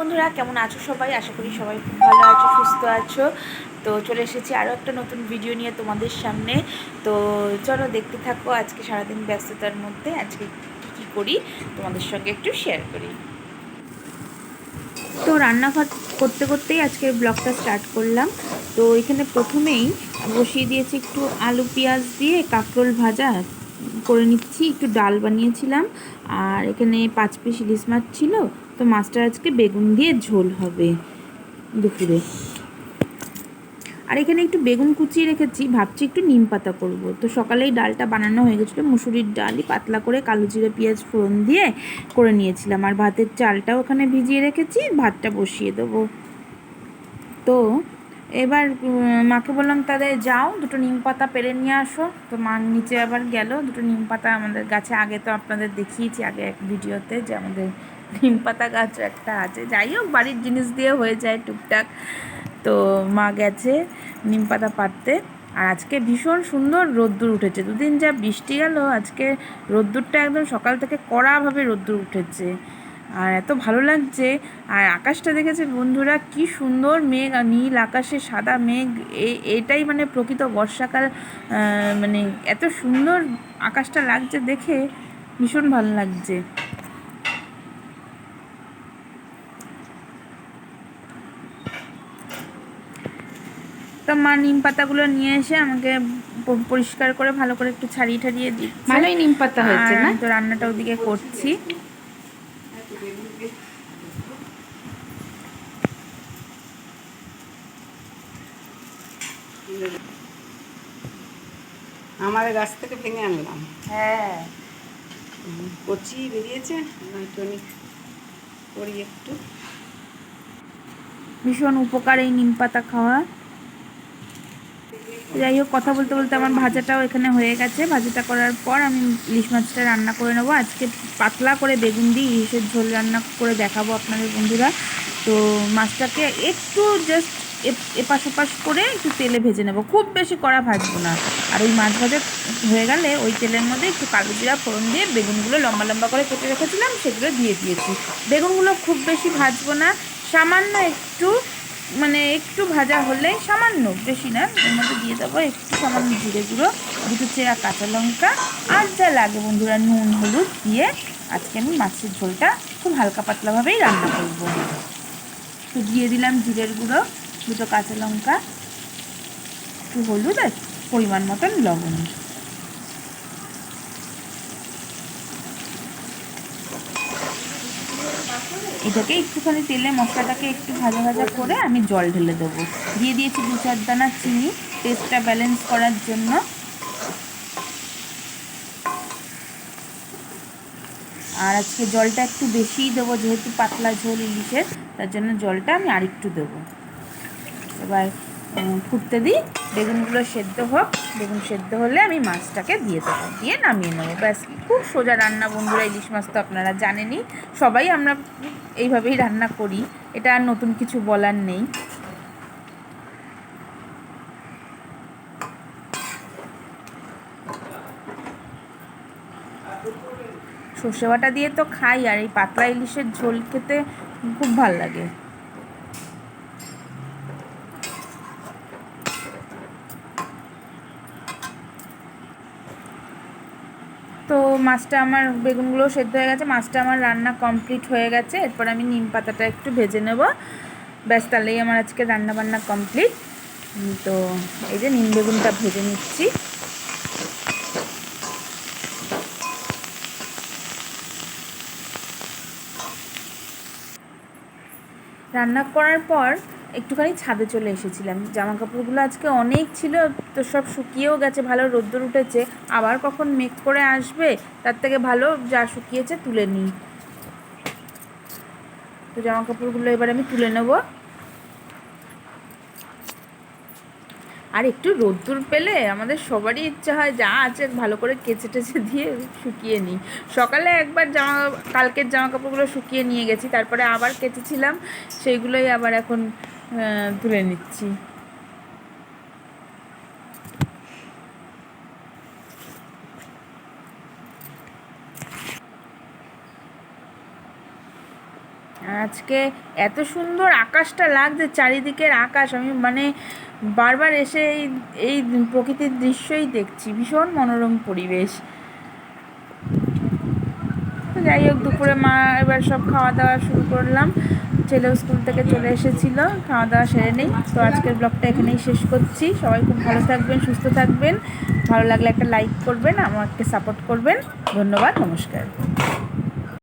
বন্ধুরা, কেমন আছো সবাই? আশা করি সবাই খুব ভালো আছো, সুস্থ আছো। তো চলে এসেছি আরও একটা নতুন ভিডিও নিয়ে তোমাদের সামনে। তো চলো দেখতে থাকো আজকে সারাদিন ব্যস্ততার মধ্যে আজকে কী কী করি, তোমাদের সঙ্গে একটু শেয়ার করি। তো রান্নাঘর করতে করতেই আজকে ব্লগটা স্টার্ট করলাম। তো এখানে প্রথমেই বসিয়ে দিয়েছি একটু আলু পেঁয়াজ দিয়ে কাঁকরোল ভাজা করে নিচ্ছি, একটু ডাল বানিয়েছিলাম। আর এখানে পাঁচ পিস ইলিশ মাছ ছিল তো মাছটা আজকে বেগুন দিয়ে ঝোল হবে দুপুরে। আর এখানে একটু বেগুন কুচিয়ে রেখেছি, ভাবছি একটু নিম পাতা করব। তো সকালেই ডালটা বানানো হয়ে গেছিল, মুসুরির ডালই পাতলা করে কালো জিরে, পেঁয়াজ ফোড়ন দিয়ে করে নিয়েছিলাম। আর ভাতের চালটাও ওখানে ভিজিয়ে রেখেছি, ভাতটা বসিয়ে দেবো। তো এবার মাকে বললাম তাদের যাও, দুটো নিম পাতা পেরে নিয়ে আসো। তো মা নিচে আবার গেল, দুটো নিম পাতা আমাদের গাছে, আগে তো আপনাদের দেখিয়েছি আগে এক ভিডিওতে যে আমাদের নিম পাতা গাছ একটা আছে। যাই হোক, বাড়ির জিনিস দিয়ে হয়ে যায় টুকটাক। তো মা গেছে নিম পাতা পাড়তে। আর আজকে ভীষণ সুন্দর রোদ্দুর উঠেছে। দুদিন যা বৃষ্টি গেল, আজকে রোদ্দুরটা একদম সকাল থেকে কড়াভাবে রোদ্দুর উঠেছে। আর এত ভালো লাগছে। আর আকাশটা দেখেছে বন্ধুরা, কি সুন্দর মেঘ আর নীল আকাশে সাদা মেঘ। এটাই মানে প্রকৃত বর্ষাকাল। মানে এত সুন্দর আকাশটা লাগছে দেখে ভীষণ ভালো লাগছে। তো মা নিম পাতাগুলো নিয়ে এসে আমাকে পরিষ্কার করে ভালো করে একটু ছাড়িয়ে ঠাড়িয়ে দিচ্ছে। ভালোই নিম পাতা হয়েছে না? তো রান্নাটা ওদিকে করছি। আমার গাছ থেকে ভেঙে আনলাম। হ্যাঁ। কচি বেরিয়েছে টনি করি একটু। ভীষণ উপকার এই নিম পাতা খাওয়া। যাই হোক, কথা বলতে বলতে আমার ভাজাটাও এখানে হয়ে গেছে। ভাজাটা করার পর আমি ইলিশ মাছটা রান্না করে নেব। আজকে পাতলা করে বেগুন দিয়ে ইলিশের ঝোল রান্না করে দেখাবো আপনাদের বন্ধুরা। তো মাছটাকে একটু জাস্ট এপাশ ওপাশ করে একটু তেলে ভেজে নেব। খুব বেশি কড়া ভাজবো না। আর ওই মাছ ভাজা হয়ে গেলে ওই তেলের মধ্যে একটু কালো জিরা, ফোড়ন দিয়ে বেগুনগুলো লম্বা লম্বা করে কেটে রেখেছিলাম, সেগুলো দিয়ে দিয়েছি। বেগুনগুলো খুব বেশি ভাজবো না। সামান্য একটু মানে একটু ভাজা হলেই সামান্য বেশি না, এর মধ্যে দিয়ে দেবো একটু সামান্য জিরে গুঁড়ো, দুটো চেরা কাঁচা লঙ্কা আর যা লাগে বন্ধুরা, নুন, হলুদ দিয়ে আজকে আমি মাছের ঝোলটা খুব হালকা পাতলাভাবেই রান্না করব। তো দিয়ে দিলাম জিরের গুঁড়ো, দুটো কাঁচা লঙ্কা, একটু হলুদ আর পরিমাণ মতন লবণ। এটাকে একটুখানি তেলে মশলাটাকে একটু ভাজা ভাজা করে আমি জল ঢেলে দেবো। দিয়ে দিয়েছি দু চার দানা চিনি টেস্টটা ব্যালেন্স করার জন্য। আর আজকে জলটা একটু বেশিই দেবো, যেহেতু পাতলা ঝোল ইলিশের, তার জন্য জলটা আমি আরেকটু দেবো। এবার ফুটতে দিই, বেগুনগুলো সেদ্ধ হোক। বেগুন সেদ্ধ হলে আমি মাছটাকে দিয়ে দেবো, দিয়ে নামিয়ে নেব। ব্যাস, খুব সোজা রান্না বন্ধুরা, ইলিশ মাছ তো আপনারা জানেনই। সবাই আমরা এইভাবেই রান্না করি। এটা আর নতুন কিছু বলার নেই। সর্ষে বাটা দিয়ে তো খাই, আর এই পাতলা ইলিশের ঝোল খেতে খুব ভালো লাগে তো মাছটা আমার বেগুনগুলো সেদ্ধ হয়ে গেছে, মাছটা আমার রান্না কমপ্লিট হয়ে গেছে। এরপর আমি নিম পাতাটা একটু ভেজে নেব। ব্যাস, তাহলেই আমার আজকে রান্না বান্না কমপ্লিট তো এই যে নিম বেগুনটা ভেজে নিচ্ছি। রান্না করার পর একটুখানি ছাদে চলে এসেছিলাম। জামা কাপড়গুলো আজকে অনেক ছিল, তো সব শুকিয়েও গেছে, ভালো রোদ্দুর উঠেছে। আবার কখন মেঘ করে আসবে, তার থেকে ভালো যা শুকিয়েছে তুলে নিই। তো জামা কাপড়গুলো এবার আমি তুলে নেব। আর একটু রোদ্দুর পেলে আমাদের সবারই ইচ্ছা হয়, যা আছে ভালো করে কেচে টেচে দিয়ে শুকিয়ে নিই। সকালে একবার জামা, কালকের জামা কাপড়গুলো শুকিয়ে নিয়ে গেছি, তারপরে আবার কেচেছিলাম, সেইগুলোই আবার এখন তুলে নিচ্ছি আজকে এত সুন্দর আকাশটা লাগছে, চারিদিকের আকাশ। আমি মানে বারবার এসে এই এই প্রকৃতির দৃশ্যই দেখছি। ভীষণ মনোরম পরিবেশ। যাই হোক, দুপুরে মা এবার সব খাওয়া দাওয়া শুরু করলাম। ছেলেও স্কুল থেকে চলে এসেছিল, খাওয়া দাওয়া সেরে নেই। তো আজকের ব্লগটা এখানেই শেষ করছি। সবাই খুব ভালো থাকবেন, সুস্থ থাকবেন। ভালো লাগলে একটা লাইক করবেন, আমাকে সাপোর্ট করবেন। ধন্যবাদ, নমস্কার।